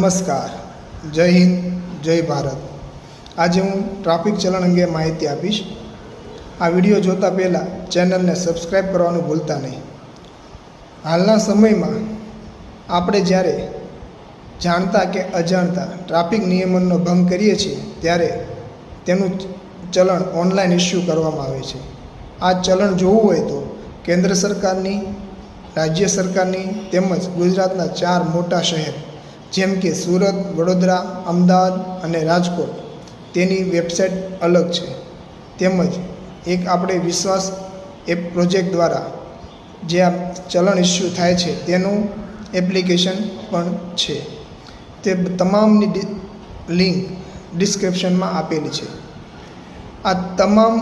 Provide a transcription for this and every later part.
નમસ્કાર. જય હિન્દ, જય ભારત. આજે હું ટ્રાફિક ચલણ અંગે માહિતી આપીશ. આ વીડિયો જોતા પહેલાં ચેનલને સબસ્ક્રાઈબ કરવાનું ભૂલતા નહીં. હાલના સમયમાં આપણે જ્યારે જાણતા કે અજાણતા ટ્રાફિક નિયમનનો ભંગ કરીએ છીએ, ત્યારે તેનું ચલણ ઓનલાઈન ઇસ્યુ કરવામાં આવે છે. આ ચલણ જોવું હોય તો કેન્દ્ર સરકારની, રાજ્ય સરકારની તેમજ ગુજરાતના ચાર મોટા શહેર જેમ કે સુરત, વડોદરા, અમદાવાદ અને રાજકોટ. તેની વેબસાઇટ અલગ છે. તેમજ એક આપણે વિશ્વાસ એપ પ્રોજેક્ટ દ્વારા જે આ ચલણ ઇસ્યુ થાય છે, તેનું એપ્લિકેશન પણ છે. તે તમામની લિંક ડિસ્ક્રિપ્શનમાં આપેલી છે. આ તમામ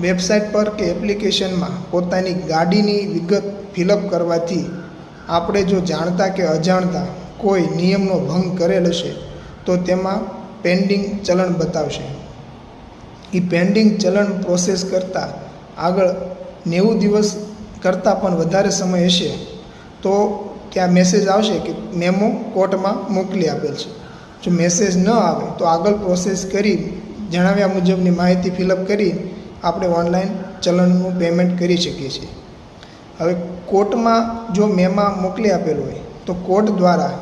વેબસાઇટ પર કે એપ્લિકેશનમાં પોતાની ગાડીની વિગત ફિલઅપ કરવાથી આપણે જો જાણતા કે અજાણતા કોઈ નિયમનો ભંગ કરેલ હશે તો તેમાં પેન્ડિંગ ચલણ બતાવશે. એ પેન્ડિંગ ચલણ પ્રોસેસ કરતાં આગળ નેવું દિવસ કરતાં પણ વધારે સમય હશે, તો ત્યાં મેસેજ આવશે કે મેમો કોર્ટમાં મોકલી આપેલ છે. જો મેસેજ ન આવે, તો આગળ પ્રોસેસ કરી જણાવ્યા મુજબની માહિતી ફિલઅપ કરી આપણે ઓનલાઈન ચલણનું પેમેન્ટ કરી શકીએ છીએ. હવે કોર્ટમાં જો મેમાં મોકલી આપેલું હોય, તો કોર્ટ દ્વારા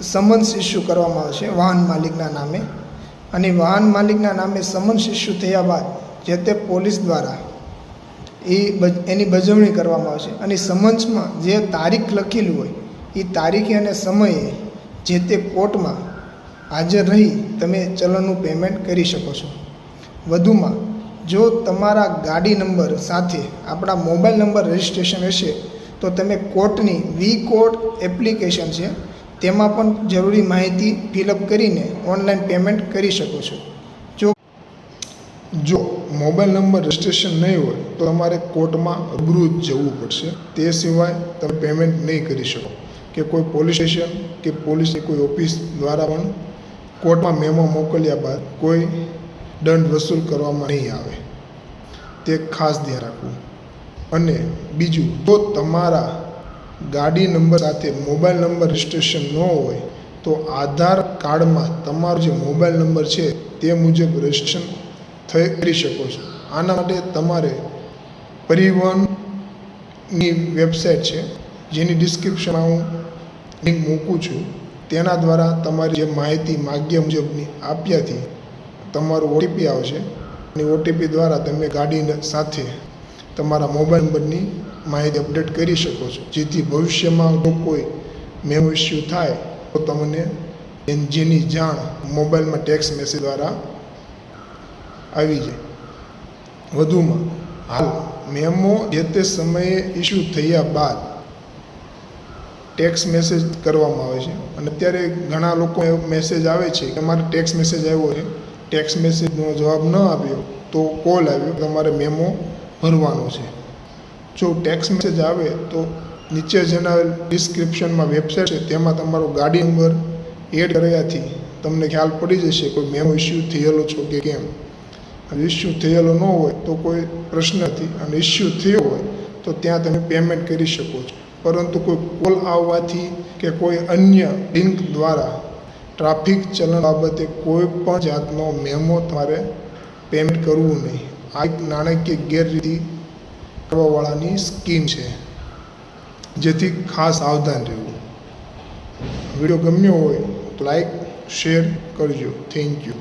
સમન્સ ઇસ્યુ કરવામાં આવશે વાહન માલિકના નામે. અને વાહન માલિકના નામે સમન્સ ઇસ્યુ થયા બાદ જે તે પોલીસ દ્વારા એ એની બજવણી કરવામાં આવશે અને સમન્સમાં જે તારીખ લખેલું હોય, એ તારીખે અને સમયે જે તે કોર્ટમાં હાજર રહી, તમે ચલણનું પેમેન્ટ કરી શકો છો. વધુમાં, જો તમારા ગાડી નંબર સાથે આપણા મોબાઈલ નંબર રજિસ્ટ્રેશન હશે, તો તમે કોર્ટની વી કોર્ટ એપ્લિકેશન છે તેમાં પણ જરૂરી માહિતી ફિલઅપ કરીને ઓનલાઈન પેમેન્ટ કરી શકો છો. જો જો મોબાઈલ નંબર રજિસ્ટ્રેશન નહીં હોય, તો તમારે કોર્ટમાં રૂબરૂ જવું પડશે. તે સિવાય તમે પેમેન્ટ નહીં કરી શકો. કે કોઈ પોલીસ સ્ટેશન કે પોલીસની કોઈ ઓફિસ દ્વારા પણ કોર્ટમાં મેમો મોકલ્યા બાદ કોઈ દંડ વસૂલ કરવામાં નહીં આવે. તે ખાસ ધ્યાન રાખવું. અને બીજું, જો તમારા ગાડી નંબર સાથે મોબાઈલ નંબર રજિસ્ટ્રેશન ન હોય, તો આધાર કાર્ડમાં તમારો જે મોબાઈલ નંબર છે, તે મુજબ રજિસ્ટ્રેશન થઈ કરી શકો છો. આના માટે તમારે પરિવહનની વેબસાઇટ છે, જેની ડિસ્ક્રિપ્શનમાં હું લિંક મૂકું છું. તેના દ્વારા તમારી જે માહિતી માગ્ય મુજબની આપ્યાથી તમારું ઓટીપી આવશે. અને ઓટીપી દ્વારા તમે ગાડી સાથે તમારા મોબાઈલ નંબરની માહિતી અપડેટ કરી શકો છો. જેથી ભવિષ્યમાં જો કોઈ મેમો ઇસ્યુ થાય, તો તમને જેની જાણ મોબાઈલમાં ટેક્સ મેસેજ દ્વારા આવી જાય. વધુમાં, હાલ મેમો જે તે સમયે ઇસ્યુ થયા બાદ ટેક્સ મેસેજ કરવામાં આવે છે. અને અત્યારે ઘણા લોકો મેસેજ આવે છે કે મારે ટેક્સ મેસેજ આવ્યો છે. ટેક્સ મેસેજનો જવાબ ન આપ્યો તો કોલ આવ્યો તમારે મેમો ભરવાનો છે. જો ટેક્સ મેસેજ આવે તો નીચે જણાવેલ ડિસ્ક્રિપ્શનમાં વેબસાઇટ છે, તેમાં તમારો ગાડી નંબર એડ કર્યાથી તમને ખ્યાલ પડી જશે કોઈ મેમો ઇસ્યુ થયેલો છો કે કેમ. ઇસ્યુ થયેલો ન હોય તો કોઈ પ્રશ્ન નથી. અને ઇસ્યુ થયો હોય તો ત્યાં તમે પેમેન્ટ કરી શકો છો. પરંતુ કોઈ કોલ આવવાથી કે કોઈ અન્ય લિંક દ્વારા ટ્રાફિક ચલણ બાબતે કોઈ પણ જાતનો મેમો તમારે પેમેન્ટ કરવું નહીં. આ એક નાણાકીય ગેરરીતિ કરવાવાળાની સ્કીમ છે, જેથી ખાસ સાવધાન રહેવું. વીડિયો ગમ્યો હોય તો લાઈક, શેર કરજો. Thank you.